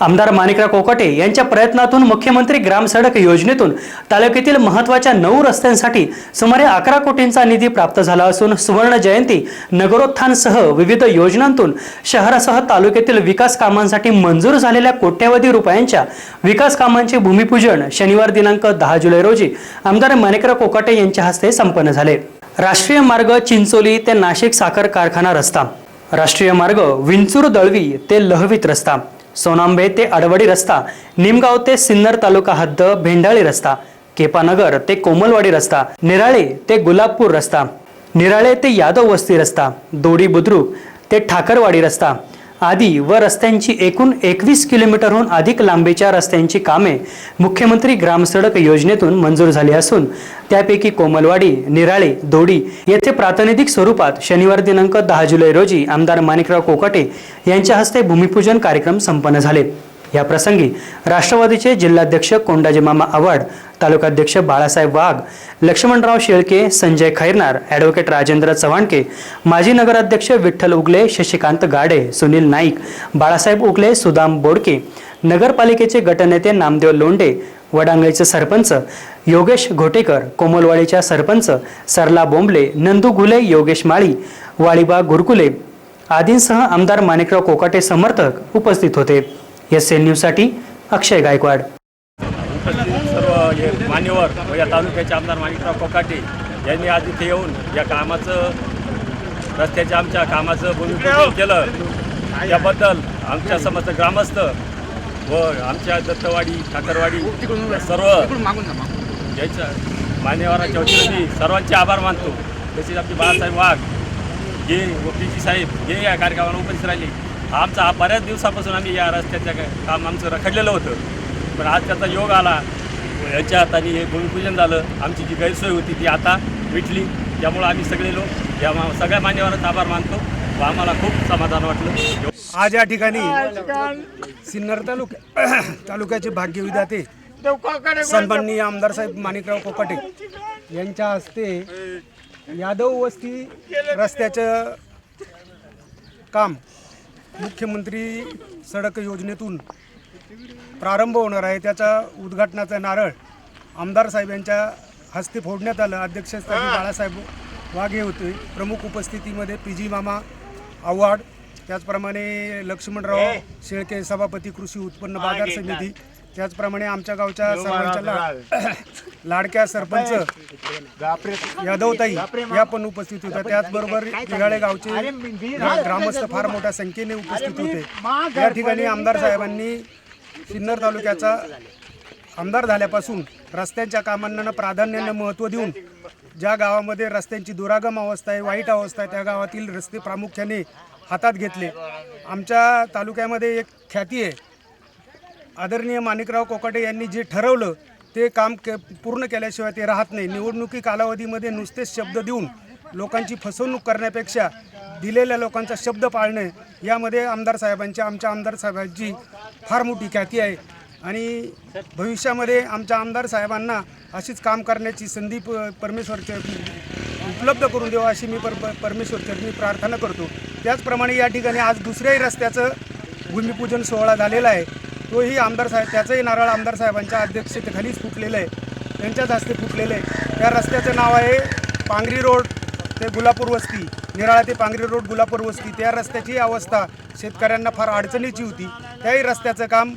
आमदार माणिकराव कोकाटे यांच्या प्रयत्नातून मुख्यमंत्री ग्राम सडक योजनेतून तालुक्यातील महत्त्वाच्या नऊ रस्त्यांसाठी सुमारे अकरा कोटींचा निधी प्राप्त झाला असून सुवर्ण जयंती नगरोत्थानसह विविध योजनांतून शहरासह तालुक्यातील विकास कामांसाठी मंजूर झालेल्या कोट्यवधी रुपयांच्या विकास कामांचे भूमिपूजन शनिवार दिनांक दहा जुलै रोजी आमदार माणिकराव कोकाटे यांच्या हस्ते संपन्न झाले. राष्ट्रीय मार्ग चिंचोली ते नाशिक साखर कारखाना रस्ता. राष्ट्रीय मार्ग विंचूर दळवी ते लहवीत रस्ता. सोनांबे ते अडवडी रस्ता निमगाव ते सिन्नर तालुका हद्द भेंडाळी रस्ता केपानगर ते कोमलवाडी रस्ता निराळे ते गुलाबपूर रस्ता निराळे ते यादव वस्ती रस्ता दोडी बुद्रुक ते ठाकरवाडी रस्ता आदी व रस्त्यांची एकूण एकवीस किलोमीटरहून अधिक लांबीच्या रस्त्यांची कामे मुख्यमंत्री ग्रामसडक योजनेतून मंजूर झाली असून त्यापैकी कोमलवाडी निराळे दोडी येथे प्रातिनिधिक स्वरूपात शनिवार दिनांक दहा जुलै रोजी आमदार माणिकराव कोकाटे यांच्या हस्ते भूमिपूजन कार्यक्रम संपन्न झाले. या प्रसंगी राष्ट्रवादीचे जिल्हाध्यक्ष कोंडाजी मामा आव्हाड तालुकाध्यक्ष बाळासाहेब वाघ लक्ष्मणराव शेळके संजय खैरनार ॲडव्होकेट राजेंद्र चव्हाणके माजी नगराध्यक्ष विठ्ठल उगले शशिकांत गाडे सुनील नाईक बाळासाहेब उगले सुदाम बोडके नगरपालिकेचे गटनेते नामदेव लोंडे वडांगळीचे सरपंच योगेश घोटेकर कोमलवाडीच्या सरपंच सरला बोंबले नंदू घुले योगेश माळी वाळीबा गुरकुले आदींसह आमदार माणिकराव कोकाटे समर्थक उपस्थित होते. एस एन न्यूजसाठी अक्षय गायकवाड. सर्व हे मान्यवर व या तालुक्याचे आमदार माणिकराव कोकाटे यांनी आज इथे येऊन या कामाचं रस्त्याच्या आमच्या कामाचं भूमिपूजन केलं. याबद्दल आमच्या समस्त ग्रामस्थ व आमच्या दत्तवाडी ठाकरवाडी सर्व याच्या मान्यवरांच्या वतीने सर्वांचे आभार मानतो. तसेच आमचे बाळासाहेब वाघ जे व पी जी साहेब हे या कार्यक्रमाला उपस्थित राहिले. आमचा हा बऱ्याच दिवसापासून आम्ही या रस्त्याचं काय काम आमचं रखडलेलं होतं. पण आज त्याचा योग आला. व यांच्या हाताने हे भूमिपूजन झालं. आमची जी गैरसोय होती ती आता मिटली. त्यामुळं आम्ही सगळे लोक या मा- सगळ्या मान्यवरांचा आभार मानतो. व आम्हाला खूप समाधान वाटलं. आज या ठिकाणी सिन्नर तालुक्या तालुक्याचे भाग्यविधाते सन्माननीय आमदार साहेब माणिकराव कोकाटे यांच्या हस्ते यादव वस्ती रस्त्याचं काम मुख्यमंत्री सडक योजनेतून प्रारंभ होणार आहे. त्याचा उद्घाटनाचा नारळ आमदार साहेब यांच्या हस्ते फोडण्यात आलं. अध्यक्षस्थानी बाळासाहेब वाघे होते. प्रमुख उपस्थितीमध्ये पी जी मामा आव्हाड त्याचप्रमाणे लक्ष्मणराव शेळके सभापती कृषी उत्पन्न बाजार समिती त्याचप्रमाणे आमच्या गावच्या सर्वांच्या ला- लाडक्या सरपंच यादवताई या पण उपस्थित होत्या. त्याचबरोबर निराळे गावचे ग्रा- ग्रामस्थ फार मोठ्या संख्येने उपस्थित होते. या ठिकाणी आमदार साहेबांनी सिन्नर तालुक्याचा आमदार झाल्यापासून रस्त्यांच्या कामांना प्राधान्यानं महत्त्व देऊन ज्या गावामध्ये रस्त्यांची दुरागम अवस्था आहे वाईट अवस्था आहे त्या गावातील रस्ते प्रामुख्याने हातात घेतले. आमच्या तालुक्यामध्ये एक ख्याती आहे आदरणीय माणिकराव कोकाटे यांनी जे ठरवलं ते काम के पूर्ण केल्याशिवाय ते राहत नाही. निवडणुकी कालावधीमध्ये नुसतेच शब्द देऊन लोकांची फसवणूक करण्यापेक्षा दिलेल्या लोकांचा शब्द पाळणे यामध्ये आमदार साहेबांची आमच्या आमदार साहेबांची फार मोठी ख्याती आहे. आणि भविष्यामध्ये आमच्या आमदार साहेबांना अशीच काम करण्याची संधी प परमेश्वरच्या उपलब्ध करून देवा अशी मी पर परमेश्वर चरणी प्रार्थना करतो. त्याचप्रमाणे या ठिकाणी आज दुसऱ्याही रस्त्याचं भूमिपूजन सोहळा झालेला आहे. तोही आमदार साहेब त्याचंही नारळ आमदार साहेबांच्या अध्यक्षतेखालीच फुटलेलं आहे. त्यांच्याच हस्ते फुटलेलं आहे. त्या रस्त्याचं नाव आहे पांगरी रोड ते गुलापूर वस्ती. निराळा ते पांगरी रोड गुलापूर वस्ती. त्या रस्त्याची अवस्था शेतकऱ्यांना फार अडचणीची होती. त्याही रस्त्याचं काम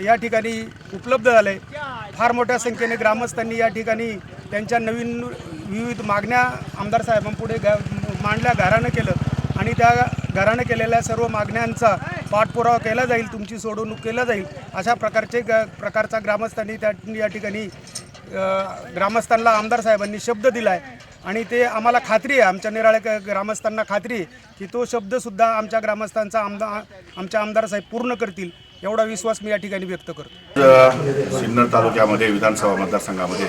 या ठिकाणी उपलब्ध झालं आहे फार मोठ्या संख्येने ग्रामस्थांनी या ठिकाणी त्यांच्या नवीन विविध मागण्या आमदार साहेबांपुढे गा मांडल्या घरानं केलं. आणि त्या घरानं केलेल्या सर्व मागण्यांचा पाठपुरावा केला जाईल तुमची सोडवणूक केला जाईल अशा प्रकारचे ग प्रकारचा ग्रामस्थांनी त्या या ठिकाणी ग्रामस्थांना आमदार साहेबांनी शब्द दिला आहे आणि ते आम्हाला खात्री आहे आमच्या निराळ्या ग्रामस्थांना खात्री आहे की तो शब्दसुद्धा आमच्या ग्रामस्थांचा आमदार आमच्या आमदार साहेब पूर्ण करतील एवढा विश्वास मी या ठिकाणी व्यक्त करतो. सिन्नर तालुक्यामध्ये विधानसभा मतदारसंघामध्ये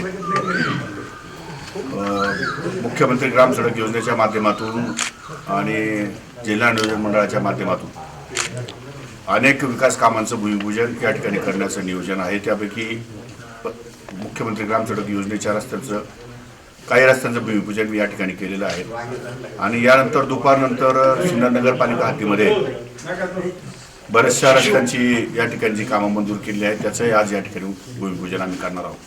मुख्यमंत्री ग्राम सडक योजनेच्या माध्यमातून आणि जिल्हा नियोजन मंडळाच्या माध्यमातून अनेक विकास कामांचं भूमिपूजन या ठिकाणी करण्याचं नियोजन आहे. त्यापैकी प- मुख्यमंत्री ग्राम सडक योजनेच्या रस्त्यांचं काही रस्त्यांचं भूमिपूजन मी या ठिकाणी केलेलं आहे. आणि यानंतर दुपारनंतर सिन्नर नगरपालिका हद्दीमध्ये बऱ्याचशा रस्त्यांची या ठिकाणी जी कामं मंजूर केली आहेत. त्याचंही आज या ठिकाणी भूमिपूजन आम्ही करणार आहोत.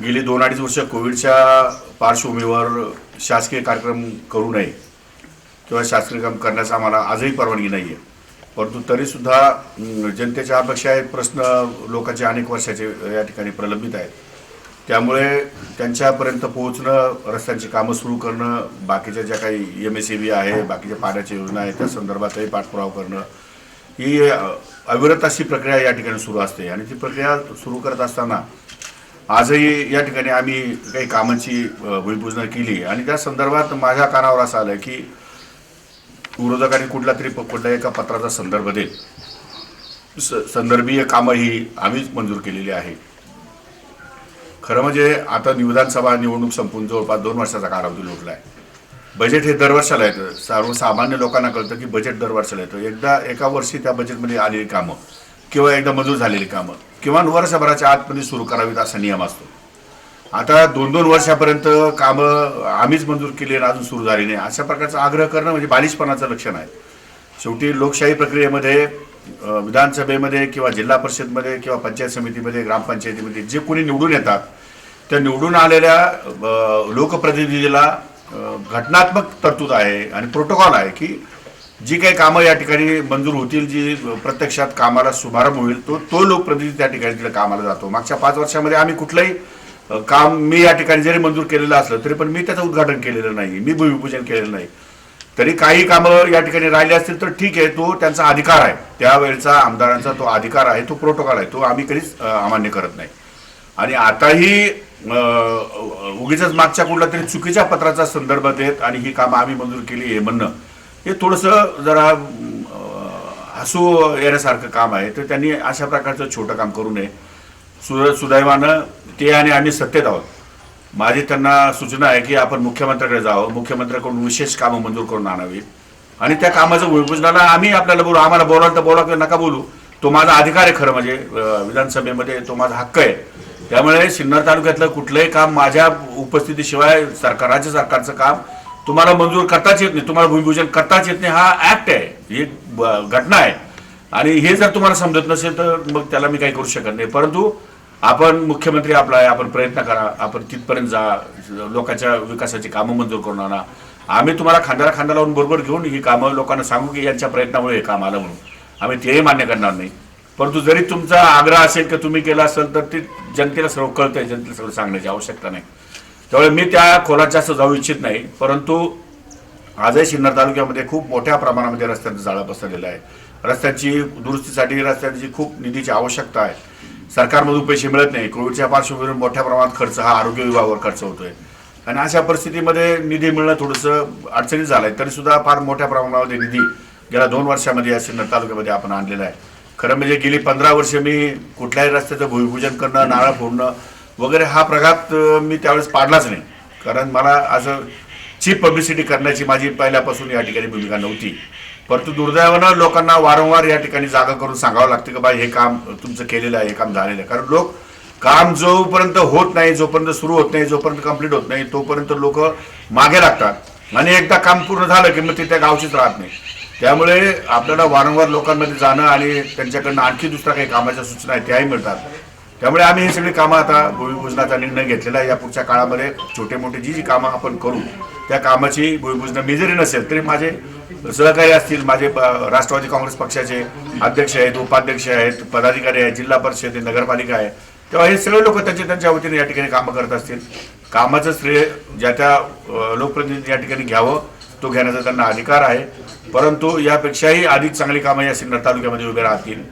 गेली दोन अडीच वर्ष कोविडच्या पार्श्वभूमीवर शासकीय कार्यक्रम करू नये. किंवा शास्त्रीय काम करण्याचा आम्हाला आजही परवानगी नाही आहे परंतु तरीसुद्धा जनतेच्या अपेक्षा आहेत प्रश्न लोकांचे अनेक वर्षाचे या ठिकाणी प्रलंबित आहेत. त्यामुळे त्यांच्यापर्यंत पोहोचणं रस्त्यांची कामं सुरू करणं बाकीच्या ज्या काही एम एस बी आहे बाकीच्या पाण्याच्या योजना आहेत त्या संदर्भातही पाठपुरावा करणं ही अविरत अशी प्रक्रिया या ठिकाणी सुरू असते. आणि ती प्रक्रिया सुरू करत असताना आजही या ठिकाणी आम्ही काही कामांची अ, भूमिपूजन केली. आणि त्या संदर्भात माझ्या कानावर असं आलं की विरोधकांनी कुठला तरी प- कुठल्या एका पत्राचा संदर्भ देत. स- संदर्भीय कामं ही आम्हीच मंजूर केलेली आहे. खरं म्हणजे आता विधानसभा निवडणूक संपून जवळपास दोन वर्षाचा कालावधी लोटला आहे. बजेट हे दरवर्षाला येतं. सर्वसामान्य लोकांना कळतं की बजेट दरवर्षाला येतं. एकदा एका वर्षी त्या बजेटमध्ये आलेली कामं किंवा एकदा मंजूर झालेली कामं किंवा वर्षभराच्या आतमध्ये सुरू करावीत असा नियम असतो. आता दोन दोन वर्षापर्यंत कामं आम्हीच मंजूर केली आणि अजून सुरू झाली नाही. अशा प्रकारचा आग्रह करणं म्हणजे बालिशपणाचं लक्षण आहे. शेवटी लोकशाही प्रक्रियेमध्ये विधानसभेमध्ये किंवा जिल्हा परिषदमध्ये किंवा पंचायत समितीमध्ये ग्रामपंचायतीमध्ये जे कोणी निवडून येतात त्या निवडून आलेल्या लोकप्रतिनिधीला घटनात्मक तरतूद आहे आणि प्रोटोकॉल आहे की जी काही कामं या ठिकाणी मंजूर होतील जी प्रत्यक्षात कामाला शुभारंभ होईल तो तो लोकप्रतिनिधी त्या ठिकाणी तिकडे कामाला जातो. मागच्या पाच वर्षामध्ये आम्ही कुठलंही काम मी या ठिकाणी जरी मंजूर केलेलं असलं तरी पण मी त्याचं उद्घाटन केलेलं नाही मी भूमिपूजन केलेलं नाही. तरी काही कामं या ठिकाणी राहिले असतील तर ठीक आहे तो त्यांचा अधिकार आहे. त्यावेळेचा आमदारांचा तो अधिकार आहे तो प्रोटोकॉल आहे तो आम्ही कधीच अमान्य करत नाही. आणि आताही उगीच मागच्या कुठला तरी चुकीच्या पत्राचा संदर्भ देत आणि ही कामं आम्ही मंजूर केली हे म्हणणं हे थोडंसं जरा हसू येण्यासारखं काम आहे. तर त्यांनी अशा प्रकारचं छोटं काम करू नये. सु सुदैवानं ते आणि आम्ही सत्तेत आहोत. माझी त्यांना सूचना आहे की आपण मुख्यमंत्र्याकडे जावं. मुख्यमंत्र्याकडून विशेष कामं मंजूर करून आणावी आणि त्या कामाचं भूमिपूजनाला आम्ही आपल्याला बोलू. आम्हाला बोलाल तर बोला किंवा नका बोलू. तो माझा अधिकार आहे खरं म्हणजे विधानसभेमध्ये तो माझा हक्क आहे. त्यामुळे सिन्नर तालुक्यातलं कुठलंही काम माझ्या उपस्थितीशिवाय सरकार राज्य सरकारचं काम तुम्हाला मंजूर करताच येत नाही. तुम्हाला भूमिपूजन करताच येत नाही. हा ऍक्ट आहे. ही घटना आहे. आणि हे जर तुम्हाला समजत नसेल तर मग त्याला मी काही करू शकत नाही. परंतु आपण मुख्यमंत्री आपला आहे आपण प्रयत्न करा आपण तिथपर्यंत जा लोकांच्या विकासाची कामं मंजूर करून आणा. आम्ही तुम्हाला खांद्याला खांदा लावून बरोबर घेऊन ही कामं लोकांना सांगू की यांच्या प्रयत्नामुळे हे काम आलं म्हणून. आम्ही तेही मान्य करणार नाही. परंतु जरी तुमचा आग्रह असेल की तुम्ही केला असेल तर ते जनतेला सर्व कळतंय जनतेला सर्व सांगण्याची आवश्यकता नाही. त्यामुळे मी त्या खोलात जास्त जाऊ इच्छित नाही. परंतु आजही सिन्नर तालुक्यामध्ये खूप मोठ्या प्रमाणामध्ये रस्त्यांचं जाळं पसरलेलं आहे. रस्त्यांची दुरुस्तीसाठी रस्त्यांची खूप निधीची आवश्यकता आहे. सरकारमधून पैसे मिळत नाही. कोविडच्या पार्श्वभूमीवर मोठ्या प्रमाणात खर्च हा आरोग्य विभागावर खर्च होतोय. आणि अशा परिस्थितीमध्ये निधी मिळणं थोडंसं अडचणीत झालं आहे तरी सुद्धा फार मोठ्या प्रमाणामध्ये निधी गेल्या दोन वर्षामध्ये या सिन्नर तालुक्यामध्ये आपण आणलेला आहे. खरं म्हणजे गेली पंधरा वर्ष मी कुठल्याही रस्त्याचं भूमिपूजन करणं नारळ फोडणं वगैरे हा प्रघात मी त्यावेळेस पाडलाच नाही. कारण मला असं चीप पब्लिसिटी करण्याची माझी पहिल्यापासून या ठिकाणी भूमिका नव्हती. परंतु दुर्दैवानं लोकांना वारंवार या ठिकाणी जागा करून सांगावं लागतं की बाई हे काम तुमचं केलेलं आहे हे काम झालेलं आहे. कारण लोक काम जोपर्यंत होत नाही जोपर्यंत सुरू होत नाही जोपर्यंत कंप्लीट होत नाही तोपर्यंत लोक मागे लागतात. आणि एकदा काम पूर्ण झालं की मग ते त्या गावचीच राहत नाही. त्यामुळे आपल्याला वारंवार लोकांमध्ये जाणं आणि त्यांच्याकडनं आणखी दुसऱ्या काही कामाच्या सूचना आहेत त्याही मिळतात. त्यामुळे आम्ही हे सगळी कामं आता भूमिपूजनाचा निर्णय घेतलेला आहे. या पुढच्या काळामध्ये छोटे मोठे जी जी कामं आपण करू त्या कामाची भूमिपूजन मी जरी नसेल तरी माझे सहकारी असतील माझे राष्ट्रवादी काँग्रेस पक्षाचे अध्यक्ष आहेत उपाध्यक्ष आहेत पदाधिकारी आहेत जिल्हा परिषद आहे नगरपालिका आहे. तेव्हा हे सगळे लोक त्यांच्या त्यांच्या वतीने या ठिकाणी कामं करत असतील. कामाचं श्रेय ज्या त्या लोकप्रतिनिधी या ठिकाणी घ्यावं तो घेण्याचा त्यांना अधिकार आहे. परंतु यापेक्षाही अधिक चांगली कामं या सिन्नर तालुक्यामध्ये उभे राहतील.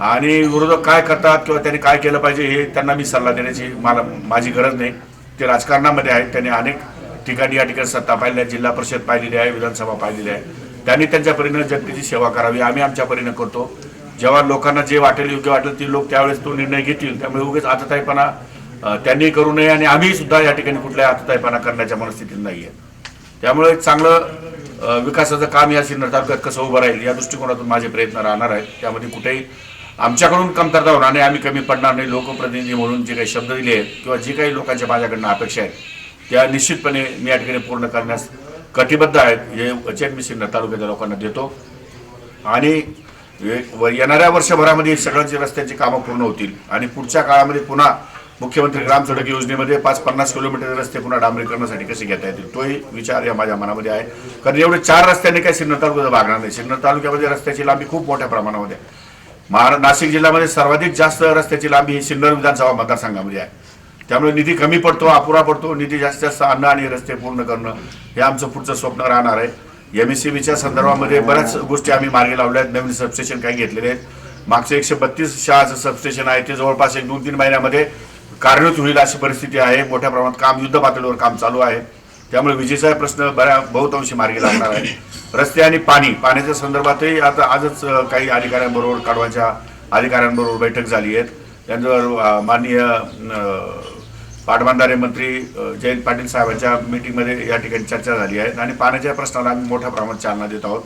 आणि विरोधक काय करतात किंवा त्यांनी काय केलं पाहिजे हे त्यांना मी सल्ला देण्याची मला माझी गरज नाही. ते राजकारणामध्ये आहेत त्यांनी अनेक ठिकाणी या ठिकाणी सत्ता पाहिली आहे जिल्हा परिषद पाहिलेली आहे विधानसभा पाहिलेली आहे. त्यांनी त्यांच्या परीनं जनतेची सेवा करावी आम्ही आमच्या परीनं करतो. जेव्हा लोकांना जे वाटेल योग्य वाटेल ते लोक त्यावेळेस तो निर्णय घेतील. त्यामुळे उगेच आतताईपणा त्यांनी करू नये आणि आम्ही सुद्धा या ठिकाणी कुठल्याही आतताईपणा करण्याच्या मनस्थितीत नाही आहे. त्यामुळे एक चांगलं विकासाचं काम या सिन्नर तालुक्यात कसं उभं राहील या दृष्टिकोनातून माझे प्रयत्न राहणार आहेत. त्यामध्ये कुठेही आमच्याकडून कमतरता होणार नाही आम्ही कमी पडणार नाही. लोकप्रतिनिधी म्हणून जे काही शब्द दिले आहेत किंवा जी काही लोकांच्या माझ्याकडनं अपेक्षा आहेत त्या निश्चितपणे मी या ठिकाणी पूर्ण करण्यास कटिबद्ध आहेत. हे वचन मी सिन्नर तालुक्याच्या लोकांना देतो. आणि व येणाऱ्या वर्षभरामध्ये सगळ्यांची रस्त्यांची कामं पूर्ण होतील आणि पुढच्या काळामध्ये पुन्हा मुख्यमंत्री ग्राम सडक योजनेमध्ये पाच पन्नास किलोमीटर रस्ते पुन्हा डांबरीकरणासाठी कसे घेता येतील? तोही विचार या माझ्या मनामध्ये आहे. कारण एवढे चार रस्त्याने काही सिन्नर तालुक्यात भागणार नाही. सिन्नर तालुक्यामध्ये रस्त्याची लांबी खूप मोठ्या प्रमाणामध्ये आहे. महारा नाशिक जिल्ह्यामध्ये सर्वाधिक जास्त रस्त्याची लांबी ही सिन्नर विधानसभा मतदारसंघामध्ये आहे. त्यामुळे निधी कमी पडतो अपुरा पडतो निधी जास्तीत जास्त अन्न आणि रस्ते पूर्ण करणं हे आमचं पुढचं स्वप्न राहणार आहे. एम एस सी बीच्या संदर्भामध्ये बऱ्याच गोष्टी आम्ही मार्गी लावल्या आहेत. नवीन सबस्टेशन काही घेतलेले आहेत. मागचे एकशे बत्तीस शहाचं सबस्टेशन आहे ते जवळपास एक दोन तीन महिन्यामध्ये कार्यरत होईल अशी परिस्थिती आहे. मोठ्या प्रमाणात काम युद्ध पातळीवर काम चालू आहे. त्यामुळे विजेचा प्रश्न बऱ्या बहुतांशी मार्गी लागणार आहे. रस्ते आणि पाणी पाण्याच्या संदर्भातही आता आजच काही अधिकाऱ्यांबरोबर काढवाच्या अधिकाऱ्यांबरोबर बैठक झाली आहे. त्यांच्यावर माननीय पाटबंधारे मंत्री जयंत पाटील साहेबांच्या मीटिंगमध्ये या ठिकाणी चर्चा झाली आहे. आणि पाण्याच्या प्रश्नाला आम्ही मोठ्या प्रमाणात चालना देत आहोत.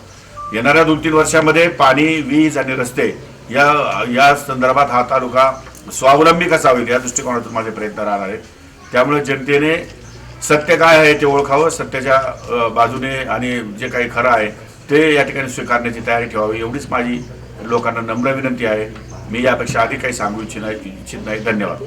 येणाऱ्या दोन तीन वर्षामध्ये पाणी वीज आणि रस्ते या या संदर्भात हा तालुका स्वावलंबी कसा होईल या दृष्टिकोनातून माझे प्रयत्न राहणार आहेत. त्यामुळे जनतेने सत्य काय आहे ते ओळखावं सत्याच्या बाजूने आणि जे काही खरं आहे ते या ठिकाणी स्वीकारण्याची तयारी ठेवावी एवढीच माझी लोकांना नम्र विनंती आहे. मी यापेक्षा अधिक काही सांगू इच्छित नाही इच्छित नाही. धन्यवाद.